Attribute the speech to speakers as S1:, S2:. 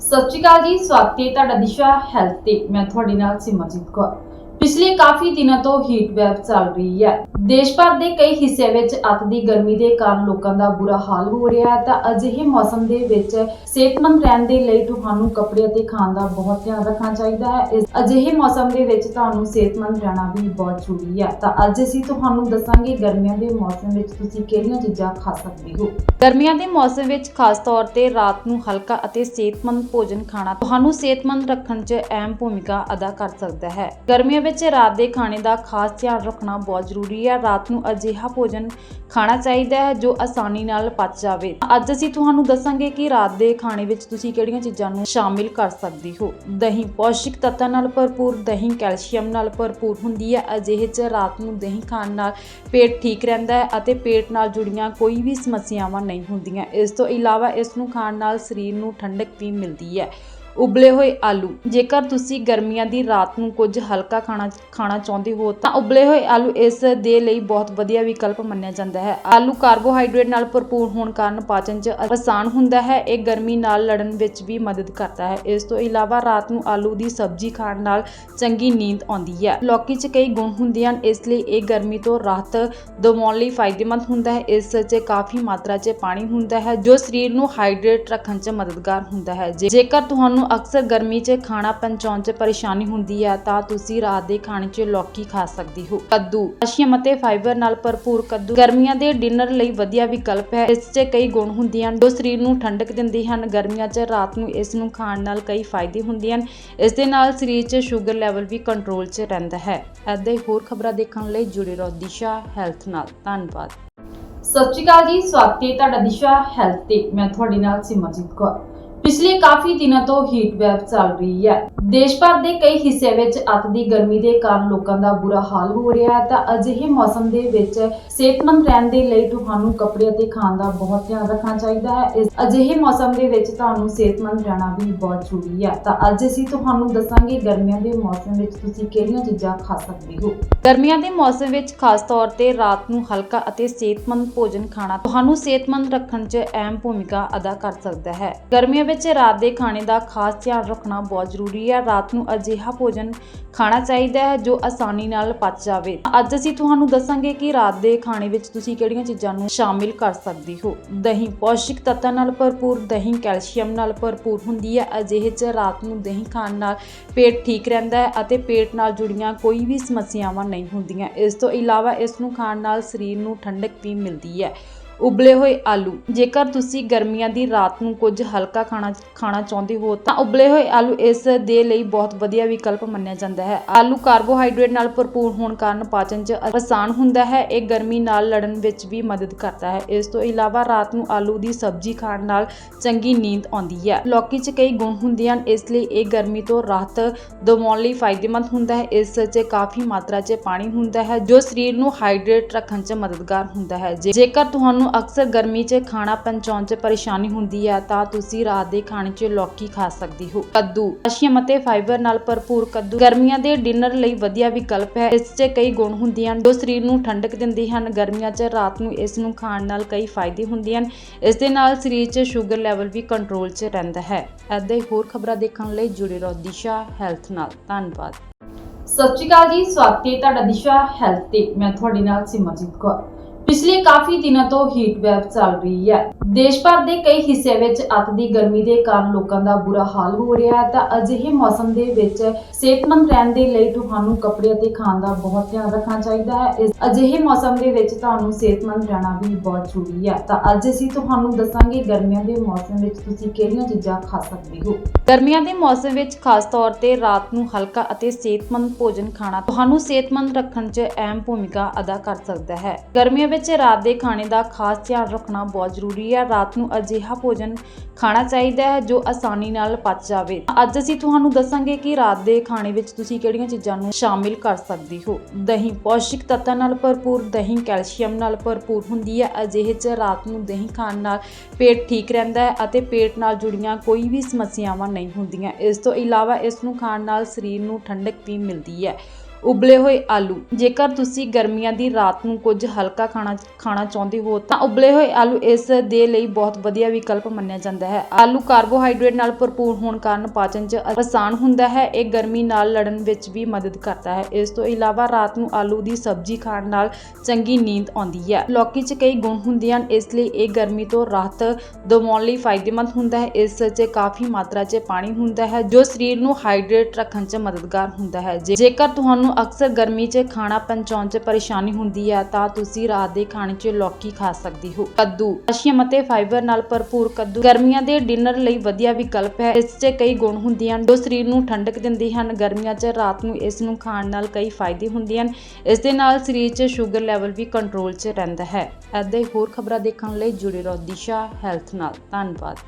S1: ਸਤਿ ਸ਼੍ਰੀ ਅਕਾਲ ਜੀ, ਸਵਾਗਤ ਹੈ ਤੁਹਾਡਾ ਦਿਸ਼ਾ ਹੈਲਥ ਤੇ। ਮੈਂ ਤੁਹਾਡੇ ਨਾਲ ਸਿਮਰਜੀਤ ਕੌਰ। ਪਿਛਲੇ ਕਾਫੀ ਦਿਨਾਂ ਤੋਂ ਹੀਟ ਵੇਵ ਚੱਲ ਰਹੀ ਹੈ। ਦੇਸ਼ ਭਰ ਦੇ ਕਈ ਹਿੱਸਿਆਂ ਵਿੱਚ ਅੱਤ ਦੀ ਗਰਮੀ ਦੇ ਕਾਰਨ ਲੋਕਾਂ ਦਾ ਬੁਰਾ ਹਾਲ ਹੋ ਰਿਹਾ ਹੈ। ਤਾਂ ਅਜਿਹੇ ਮੌਸਮ ਦੇ ਵਿੱਚ ਸਿਹਤਮੰਦ ਰਹਿਣ ਦੇ ਲਈ ਤੁਹਾਨੂੰ ਕੱਪੜੇ ਅਤੇ ਖਾਣ ਦਾ ਬਹੁਤ ਧਿਆਨ ਰੱਖਣਾ ਚਾਹੀਦਾ ਹੈ। ਇਸ ਅਜਿਹੇ ਮੌਸਮ ਦੇ ਵਿੱਚ ਤੁਹਾਨੂੰ ਸਿਹਤਮੰਦ ਰਹਿਣਾ ਵੀ ਬਹੁਤ ਜ਼ਰੂਰੀ ਹੈ। ਤਾਂ ਅੱਜ ਅਸੀਂ ਤੁਹਾਨੂੰ ਦੱਸਾਂਗੇ ਗਰਮੀਆਂ ਦੇ ਮੌਸਮ ਵਿੱਚ ਤੁਸੀਂ ਕਿਹੜੀਆਂ ਚੀਜ਼ਾਂ ਖਾ ਸਕਦੇ ਹੋ। ਗਰਮੀਆਂ ਦੇ ਮੌਸਮ ਵਿੱਚ ਖਾਸ ਤੌਰ ਤੇ ਰਾਤ ਨੂੰ ਹਲਕਾ ਅਤੇ ਸਿਹਤਮੰਦ ਭੋਜਨ ਖਾਣਾ ਤੁਹਾਨੂੰ ਸਿਹਤਮੰਦ ਰੱਖਣ 'ਚ ਅਹਿਮ ਭੂਮਿਕਾ ਅਦਾ ਕਰ ਸਕਦਾ ਹੈ। ਗਰਮੀਆਂ ਵਿੱਚ ਰਾਤ ਦੇ ਖਾਣੇ ਦਾ ਖਾਸ ਧਿਆਨ ਰੱਖਣਾ ਬਹੁਤ ਜ਼ਰੂਰੀ ਹੈ। ਰਾਤ ਨੂੰ ਅਜਿਹਾ ਭੋਜਨ ਖਾਣਾ ਚਾਹੀਦਾ ਹੈ ਜੋ ਆਸਾਨੀ ਨਾਲ ਪਚ ਜਾਵੇ। ਅੱਜ ਅਸੀਂ ਤੁਹਾਨੂੰ ਦੱਸਾਂਗੇ ਕਿ ਰਾਤ ਦੇ ਖਾਣੇ ਵਿੱਚ ਤੁਸੀਂ ਕਿਹੜੀਆਂ ਚੀਜ਼ਾਂ ਨੂੰ ਸ਼ਾਮਿਲ ਕਰ ਸਕਦੇ ਹੋ। ਦਹੀਂ ਪੌਸ਼ਟਿਕ ਤੱਤਾਂ ਨਾਲ ਭਰਪੂਰ, ਦਹੀਂ ਕੈਲਸ਼ੀਅਮ ਨਾਲ ਭਰਪੂਰ ਹੁੰਦੀ ਹੈ। ਅਜਿਹੇ 'ਚ ਰਾਤ ਨੂੰ ਦਹੀਂ ਖਾਣ ਨਾਲ ਪੇਟ ਠੀਕ ਰਹਿੰਦਾ ਹੈ ਅਤੇ ਪੇਟ ਨਾਲ ਜੁੜੀਆਂ ਕੋਈ ਵੀ ਸਮੱਸਿਆਵਾਂ ਨਹੀਂ ਹੁੰਦੀਆਂ। ਇਸ ਤੋਂ ਇਲਾਵਾ ਇਸ ਨੂੰ ਖਾਣ ਨਾਲ ਸਰੀਰ ਨੂੰ ਠੰਡਕ ਵੀ ਮਿਲਦੀ ਹੈ। ਉਬਲੇ ਹੋਏ ਆਲੂ। ਜੇਕਰ ਤੁਸੀਂ ਗਰਮੀਆਂ ਦੀ ਰਾਤ ਨੂੰ ਕੁਝ ਹਲਕਾ ਖਾਣਾ ਖਾਣਾ ਚਾਹੁੰਦੇ ਹੋ, ਤਾਂ ਉਬਲੇ ਹੋਏ ਆਲੂ ਇਸ ਦੇ ਲਈ ਬਹੁਤ ਵਧੀਆ ਵਿਕਲਪ ਮੰਨਿਆ ਜਾਂਦਾ ਹੈ। ਆਲੂ ਕਾਰਬੋਹਾਈਡਰੇਟ ਨਾਲ ਭਰਪੂਰ ਹੋਣ ਕਾਰਨ ਪਾਚਨ 'ਚ ਆਸਾਨ ਹੁੰਦਾ ਹੈ। ਇਹ ਗਰਮੀ ਨਾਲ ਲੜਨ ਵਿੱਚ ਵੀ ਮਦਦ ਕਰਦਾ ਹੈ। ਇਸ ਤੋਂ ਇਲਾਵਾ ਰਾਤ ਨੂੰ ਆਲੂ ਦੀ ਸਬਜ਼ੀ ਖਾਣ ਨਾਲ ਚੰਗੀ ਨੀਂਦ ਆਉਂਦੀ ਹੈ। ਲੌਕੀ 'ਚ ਕਈ ਗੁਣ ਹੁੰਦੇ ਹਨ, ਇਸ ਲਈ ਇਹ ਗਰਮੀ ਤੋਂ ਰਾਹਤ ਦਿਵਾਉਣ ਲਈ ਫਾਇਦੇਮੰਦ ਹੁੰਦਾ ਹੈ। ਇਸ 'ਚ ਕਾਫੀ ਮਾਤਰਾ 'ਚ ਪਾਣੀ ਹੁੰਦਾ ਹੈ, ਜੋ ਸਰੀਰ ਨੂੰ ਹਾਈਡਰੇਟ ਰੱਖਣ 'ਚ ਮਦਦਗਾਰ ਹੁੰਦਾ ਹੈ। ਜੇ- ਜੇਕਰ ਤੁਹਾਨੂੰ ਅਕਸਰ ਗਰਮੀ 'ਚ ਖਾਣਾ ਪਚਾਉਣ 'ਚ ਪਰੇਸ਼ਾਨੀ ਹੁੰਦੀ ਹੈ ਤਾਂ ਤੁਸੀਂ ਰਾਤ ਦੇ ਖਾਣੇ 'ਚ ਲੌਕੀ ਖਾ ਸਕਦੇ ਹੋ। ਕੱਦੂ, ਕੈਲਸ਼ੀਅਮ ਅਤੇ ਫਾਈਬਰ ਨਾਲ ਭਰਪੂਰ ਕੱਦੂ ਗਰਮੀਆਂ ਦੇ ਡਿਨਰ ਲਈ ਵਧੀਆ ਵਿਕਲਪ ਹੈ। ਇਸ 'ਚ ਕਈ ਗੁਣ ਹੁੰਦੇ ਹਨ। ਜੋ ਸਰੀਰ ਨੂੰ ਠੰਡਕ ਦਿੰਦੇ ਹਨ, ਗਰਮੀਆਂ 'ਚ ਰਾਤ ਨੂੰ ਇਸ ਨੂੰ ਖਾਣ ਨਾਲ ਕਈ ਫਾਇਦੇ ਹੁੰਦੇ ਹਨ। ਇਸ ਦੇ ਨਾਲ ਸਰੀਰ 'ਚ ਸ਼ੂਗਰ ਲੈਵਲ ਵੀ ਕੰਟਰੋਲ 'ਚ ਰਹਿੰਦਾ ਹੈ। ਏਦਾਂ ਹੀ ਹੋਰ ਖਬਰਾਂ ਦੇਖਣ ਲਈ ਜੁੜੇ ਰਹੋ ਦਿਸ਼ਾ ਹੈਲਥ ਨਾਲ। ਧੰਨਵਾਦ। ਸਤਿ ਸ਼੍ਰੀ ਅਕਾਲ ਜੀ, ਸਵਾਗਤ ਹੈ ਤੁਹਾਡਾ ਦਿਸ਼ਾ ਹੈਲਥ ਤੇ। ਮੈਂ ਤੁਹਾਡੇ ਨਾਲ ਸਿਮਰਜੀਤ ਕੌਰ। ਪਿਛਲੇ ਕਾਫੀ ਦਿਨਾਂ ਤੋਂ ਹੀਟ ਵੇਵ ਚੱਲ ਰਹੀ ਹੈ। ਦੇਸ਼ ਭਰ ਦੇ ਕਈ ਹਿੱਸਿਆਂ ਵਿੱਚ ਅੱਤ ਦੀ ਗਰਮੀ ਦੇ ਕਾਰਨ ਲੋਕਾਂ ਦਾ ਬੁਰਾ ਹਾਲ ਹੋ ਰਿਹਾ ਹੈ। ਤਾਂ ਅਜਿਹੇ ਮੌਸਮ ਦੇ ਵਿੱਚ ਸਿਹਤਮੰਦ ਰਹਿਣ ਦੇ ਲਈ ਤੁਹਾਨੂੰ ਕੱਪੜੇ ਅਤੇ ਖਾਣ ਦਾ ਬਹੁਤ ਧਿਆਨ ਰੱਖਣਾ ਚਾਹੀਦਾ ਹੈ। ਇਸ ਅਜਿਹੇ ਮੌਸਮ ਦੇ ਵਿੱਚ ਤੁਹਾਨੂੰ ਸਿਹਤਮੰਦ ਰਹਿਣਾ ਵੀ ਬਹੁਤ ਜ਼ਰੂਰੀ ਹੈ। ਤਾਂ ਅੱਜ ਅਸੀਂ ਤੁਹਾਨੂੰ ਦੱਸਾਂਗੇ ਗਰਮੀਆਂ ਦੇ ਮੌਸਮ ਵਿੱਚ ਤੁਸੀਂ ਕਿਹੜੀਆਂ ਚੀਜ਼ਾਂ ਖਾ ਸਕਦੇ ਹੋ। ਗਰਮੀਆਂ ਦੇ ਮੌਸਮ ਵਿੱਚ ਖਾਸ ਤੌਰ ਤੇ ਰਾਤ ਨੂੰ ਹਲਕਾ ਅਤੇ ਸਿਹਤਮੰਦ ਭੋਜਨ ਖਾਣਾ ਤੁਹਾਨੂੰ ਸਿਹਤਮੰਦ ਰੱਖਣ 'ਚ ਅਹਿਮ ਭੂਮਿਕਾ ਅਦਾ ਕਰ ਸਕਦਾ ਹੈ। ਗਰਮੀਆਂ ਵਿੱਚ ਰਾਤ ਦੇ ਖਾਣੇ ਦਾ ਖਾਸ ਧਿਆਨ ਰੱਖਣਾ ਬਹੁਤ ਜ਼ਰੂਰੀ ਹੈ। ਰਾਤ ਨੂੰ ਅਜਿਹਾ ਭੋਜਨ ਖਾਣਾ ਚਾਹੀਦਾ ਹੈ ਜੋ ਆਸਾਨੀ ਨਾਲ ਪਚ ਜਾਵੇ। ਅੱਜ ਅਸੀਂ ਤੁਹਾਨੂੰ ਦੱਸਾਂਗੇ ਕਿ ਰਾਤ ਦੇ ਖਾਣੇ ਵਿੱਚ ਤੁਸੀਂ ਕਿਹੜੀਆਂ ਚੀਜ਼ਾਂ ਨੂੰ ਸ਼ਾਮਿਲ ਕਰ ਸਕਦੇ ਹੋ। ਦਹੀਂ ਪੌਸ਼ਟਿਕ ਤੱਤਾਂ ਨਾਲ ਭਰਪੂਰ, ਦਹੀਂ ਕੈਲਸ਼ੀਅਮ ਨਾਲ ਭਰਪੂਰ ਹੁੰਦੀ ਹੈ। ਅਜਿਹੇ 'ਚ ਰਾਤ ਨੂੰ ਦਹੀਂ ਖਾਣ ਨਾਲ ਪੇਟ ਠੀਕ ਰਹਿੰਦਾ ਹੈ ਅਤੇ ਪੇਟ ਨਾਲ ਜੁੜੀਆਂ ਕੋਈ ਵੀ ਸਮੱਸਿਆਵਾਂ ਨਹੀਂ ਹੁੰਦੀਆਂ। ਇਸ ਤੋਂ ਇਲਾਵਾ ਇਸ ਨੂੰ ਖਾਣ ਨਾਲ ਸਰੀਰ ਨੂੰ ਠੰਡਕ ਵੀ ਮਿਲਦੀ ਹੈ। ਉਬਲੇ ਹੋਏ ਆਲੂ। ਜੇਕਰ ਤੁਸੀਂ ਗਰਮੀਆਂ ਦੀ ਰਾਤ ਨੂੰ ਕੁਝ ਹਲਕਾ ਖਾਣਾ ਖਾਣਾ ਚਾਹੁੰਦੇ ਹੋ, ਤਾਂ ਉਬਲੇ ਹੋਏ ਆਲੂ ਇਸ ਦੇ ਲਈ ਬਹੁਤ ਵਧੀਆ ਵਿਕਲਪ ਮੰਨਿਆ ਜਾਂਦਾ ਹੈ। ਆਲੂ ਕਾਰਬੋਹਾਈਡਰੇਟ ਨਾਲ ਭਰਪੂਰ ਹੋਣ ਕਾਰਨ ਪਾਚਨ 'ਚ ਆਸਾਨ ਹੁੰਦਾ ਹੈ। ਇਹ ਗਰਮੀ ਨਾਲ ਲੜਨ ਵਿੱਚ ਵੀ ਮਦਦ ਕਰਦਾ ਹੈ। ਇਸ ਤੋਂ ਇਲਾਵਾ ਰਾਤ ਨੂੰ ਆਲੂ ਦੀ ਸਬਜ਼ੀ ਖਾਣ ਨਾਲ ਚੰਗੀ ਨੀਂਦ ਆਉਂਦੀ ਹੈ। ਲੌਕੀ 'ਚ ਕਈ ਗੁਣ ਹੁੰਦੇ ਹਨ, ਇਸ ਲਈ ਇਹ ਗਰਮੀ ਤੋਂ ਰਾਹਤ ਦਿਵਾਉਣ ਲਈ ਫਾਇਦੇਮੰਦ ਹੁੰਦਾ ਹੈ। ਇਸ 'ਚ ਕਾਫੀ ਮਾਤਰਾ 'ਚ ਪਾਣੀ ਹੁੰਦਾ ਹੈ, ਜੋ ਸਰੀਰ ਨੂੰ ਹਾਈਡਰੇਟ ਰੱਖਣ 'ਚ ਮਦਦਗਾਰ ਹੁੰਦਾ ਹੈ। ਜੇ- ਜੇਕਰ ਤੁਹਾਨੂੰ ਅਕਸਰ ਗਰਮੀ 'ਚ ਖਾਣਾ ਪਹੁੰਚਾਉਣ 'ਚ ਪਰੇਸ਼ਾਨੀ ਹੁੰਦੀ ਹੈ ਤਾਂ ਤੁਸੀਂ ਰਾਤ ਦੇ ਖਾਣੇ 'ਚ ਲੌਕੀ ਖਾ ਸਕਦੇ ਹੋ। ਕੱਦੂ, ਕੈਲਸ਼ੀਅਮ ਅਤੇ ਫਾਈਬਰ ਨਾਲ ਭਰਪੂਰ ਕੱਦੂ। ਗਰਮੀਆਂ ਦੇ ਡਿਨਰ ਲਈ ਵਧੀਆ ਵਿਕਲਪ ਹੈ। ਇਸ 'ਚ ਕਈ ਗੁਣ ਹੁੰਦੇ ਹਨ। ਜੋ ਸਰੀਰ ਨੂੰ ਠੰਡਕ ਦਿੰਦੇ ਹਨ, ਗਰਮੀਆਂ 'ਚ ਰਾਤ ਨੂੰ ਇਸ ਨੂੰ ਖਾਣ ਨਾਲ ਕਈ ਫਾਇਦੇ ਹੁੰਦੇ ਹਨ। ਇਸ ਦੇ ਨਾਲ ਸਰੀਰ 'ਚ ਸ਼ੂਗਰ ਲੈਵਲ ਵੀ ਕੰਟਰੋਲ 'ਚ ਰਹਿੰਦਾ ਹੈ। ਏਦਾਂ ਹੀ ਹੋਰ ਖਬਰਾਂ ਦੇਖਣ ਲਈ ਜੁੜੇ ਰਹੋ ਦਿਸ਼ਾ ਹੈਲਥ ਨਾਲ। ਧੰਨਵਾਦ। ਸਤਿ ਸ਼੍ਰੀ ਅਕਾਲ ਜੀ। ਸਵਾਗਤ ਹੈ ਤੁਹਾਡਾ ਦਿਸ਼ਾ ਹੈਲਥ ਤੇ। ਮੈਂ ਤੁਹਾਡੇ ਨਾਲ ਸਿਮਰਜੀਤ ਕੌਰ। ਪਿਛਲੇ ਕਾਫੀ ਦਿਨਾਂ ਤੋਂ ਹੀਟ ਵੇਵ ਚੱਲ ਰਹੀ ਹੈ। ਦੇਸ਼ ਭਰ ਦੇ ਕਈ ਹਿੱਸਿਆਂ ਵਿੱਚ ਅੱਤ ਦੀ ਗਰਮੀ ਦੇ ਕਾਰਨ ਲੋਕਾਂ ਦਾ ਬੁਰਾ ਹਾਲ ਹੋ ਰਿਹਾ ਹੈ। ਤਾਂ ਅਜਿਹੇ ਮੌਸਮ ਦੇ ਵਿੱਚ ਸਿਹਤਮੰਦ ਰਹਿਣ ਦੇ ਲਈ ਤੁਹਾਨੂੰ ਕੱਪੜੇ ਅਤੇ ਖਾਣ ਦਾ ਬਹੁਤ ਧਿਆਨ ਰੱਖਣਾ ਚਾਹੀਦਾ ਹੈ। ਇਸ ਅਜਿਹੇ ਮੌਸਮ ਦੇ ਵਿੱਚ ਤੁਹਾਨੂੰ ਸਿਹਤਮੰਦ ਰਹਿਣਾ ਵੀ ਬਹੁਤ ਜ਼ਰੂਰੀ ਹੈ। ਤਾਂ ਅੱਜ ਅਸੀਂ ਤੁਹਾਨੂੰ ਦੱਸਾਂਗੇ ਗਰਮੀਆਂ ਦੇ ਮੌਸਮ ਵਿੱਚ ਤੁਸੀਂ ਕਿਹੜੀਆਂ ਚੀਜ਼ਾਂ ਖਾ ਸਕਦੇ ਹੋ। ਗਰਮੀਆਂ ਦੇ ਮੌਸਮ ਵਿੱਚ ਖਾਸ ਤੌਰ ਤੇ ਰਾਤ ਨੂੰ ਹਲਕਾ ਅਤੇ ਸਿਹਤਮੰਦ ਭੋਜਨ ਖਾਣਾ ਤੁਹਾਨੂੰ ਸਿਹਤਮੰਦ ਰੱਖਣ 'ਚ ਅਹਿਮ ਭੂਮਿਕਾ ਅਦਾ ਕਰ ਸਕਦਾ ਹੈ। ਗਰਮੀਆਂ ਵਿੱਚ ਰਾਤ ਦੇ ਖਾਣੇ ਦਾ ਖਾਸ ਧਿਆਨ ਰੱਖਣਾ ਬਹੁਤ ਜ਼ਰੂਰੀ ਹੈ। ਰਾਤ ਨੂੰ ਅਜਿਹਾ ਭੋਜਨ ਖਾਣਾ ਚਾਹੀਦਾ ਹੈ ਜੋ ਆਸਾਨੀ ਨਾਲ ਪਚ ਜਾਵੇ। ਅੱਜ ਅਸੀਂ ਤੁਹਾਨੂੰ ਦੱਸਾਂਗੇ ਕਿ ਰਾਤ ਦੇ ਖਾਣੇ ਵਿੱਚ ਤੁਸੀਂ ਕਿਹੜੀਆਂ ਚੀਜ਼ਾਂ ਨੂੰ ਸ਼ਾਮਿਲ ਕਰ ਸਕਦੇ ਹੋ। ਦਹੀਂ ਪੌਸ਼ਟਿਕ ਤੱਤਾਂ ਨਾਲ ਭਰਪੂਰ, ਦਹੀਂ ਕੈਲਸ਼ੀਅਮ ਨਾਲ ਭਰਪੂਰ ਹੁੰਦੀ ਹੈ। ਅਜਿਹੇ 'ਚ ਰਾਤ ਨੂੰ ਦਹੀਂ ਖਾਣ ਨਾਲ ਪੇਟ ਠੀਕ ਰਹਿੰਦਾ ਹੈ ਅਤੇ ਪੇਟ ਨਾਲ ਜੁੜੀਆਂ ਕੋਈ ਵੀ ਸਮੱਸਿਆਵਾਂ ਨਹੀਂ ਹੁੰਦੀਆਂ। ਇਸ ਤੋਂ ਇਲਾਵਾ ਇਸ ਨੂੰ ਖਾਣ ਨਾਲ ਸਰੀਰ ਨੂੰ ਠੰਡਕ ਵੀ ਮਿਲਦੀ ਹੈ। ਉਬਲੇ ਹੋਏ ਆਲੂ। ਜੇਕਰ ਤੁਸੀਂ ਗਰਮੀਆਂ ਦੀ ਰਾਤ ਨੂੰ ਕੁਝ ਹਲਕਾ ਖਾਣਾ ਖਾਣਾ ਚਾਹੁੰਦੇ ਹੋ, ਤਾਂ ਉਬਲੇ ਹੋਏ ਆਲੂ ਇਸ ਦੇ ਲਈ ਬਹੁਤ ਵਧੀਆ ਵਿਕਲਪ ਮੰਨਿਆ ਜਾਂਦਾ ਹੈ। ਆਲੂ ਕਾਰਬੋਹਾਈਡਰੇਟ ਨਾਲ ਭਰਪੂਰ ਹੋਣ ਕਾਰਨ ਪਾਚਨ 'ਚ ਆਸਾਨ ਹੁੰਦਾ ਹੈ। ਇਹ ਗਰਮੀ ਨਾਲ ਲੜਨ ਵਿੱਚ ਵੀ ਮਦਦ ਕਰਦਾ ਹੈ। ਇਸ ਤੋਂ ਇਲਾਵਾ ਰਾਤ ਨੂੰ ਆਲੂ ਦੀ ਸਬਜ਼ੀ ਖਾਣ ਨਾਲ ਚੰਗੀ ਨੀਂਦ ਆਉਂਦੀ ਹੈ। ਲੌਕੀ 'ਚ ਕਈ ਗੁਣ ਹੁੰਦੇ ਹਨ, ਇਸ ਲਈ ਇਹ ਗਰਮੀ ਤੋਂ ਰਾਹਤ ਦਿਵਾਉਣ ਲਈ ਫਾਇਦੇਮੰਦ ਹੁੰਦਾ ਹੈ। ਇਸ 'ਚ ਕਾਫੀ ਮਾਤਰਾ 'ਚ ਪਾਣੀ ਹੁੰਦਾ ਹੈ, ਜੋ ਸਰੀਰ ਨੂੰ ਹਾਈਡਰੇਟ ਰੱਖਣ 'ਚ ਮਦਦਗਾਰ ਹੁੰਦਾ ਹੈ। ਜੇ- ਜੇਕਰ ਤੁਹਾਨੂੰ ਅਕਸਰ ਗਰਮੀ 'ਚ ਖਾਣਾ ਪਹੁੰਚਾਉਣ 'ਚ ਪਰੇਸ਼ਾਨੀ ਹੁੰਦੀ ਹੈ, ਤਾਂ ਤੁਸੀਂ ਰਾਤ ਦੇ ਖਾਣੇ 'ਚ ਲੌਕੀ ਖਾ ਸਕਦੇ ਹੋ। ਕੱਦੂ, ਕੈਲਸ਼ੀਅਮ ਅਤੇ ਫਾਈਬਰ ਨਾਲ ਭਰਪੂਰ ਕੱਦੂ ਗਰਮੀਆਂ ਦੇ ਡਿਨਰ ਲਈ ਵਧੀਆ ਵਿਕਲਪ ਹੈ। ਇਸ 'ਚ ਕਈ ਗੁਣ ਹੁੰਦੇ ਹਨ। ਜੋ ਸਰੀਰ ਨੂੰ ਠੰਡਕ ਦਿੰਦੇ ਹਨ, ਗਰਮੀਆਂ 'ਚ ਰਾਤ ਨੂੰ ਇਸ ਨੂੰ ਖਾਣ ਨਾਲ ਕਈ ਫਾਇਦੇ ਹੁੰਦੇ ਹਨ। ਇਸ ਦੇ ਨਾਲ ਸਰੀਰ 'ਚ ਸ਼ੂਗਰ ਲੈਵਲ ਵੀ ਕੰਟਰੋਲ 'ਚ ਰਹਿੰਦਾ ਹੈ। ਏਦਾਂ ਹੀ ਹੋਰ ਖਬਰਾਂ ਦੇਖਣ ਲਈ ਜੁੜੇ ਰਹੋ ਦਿਸ਼ਾ ਹੈਲਥ ਨਾਲ। ਧੰਨਵਾਦ।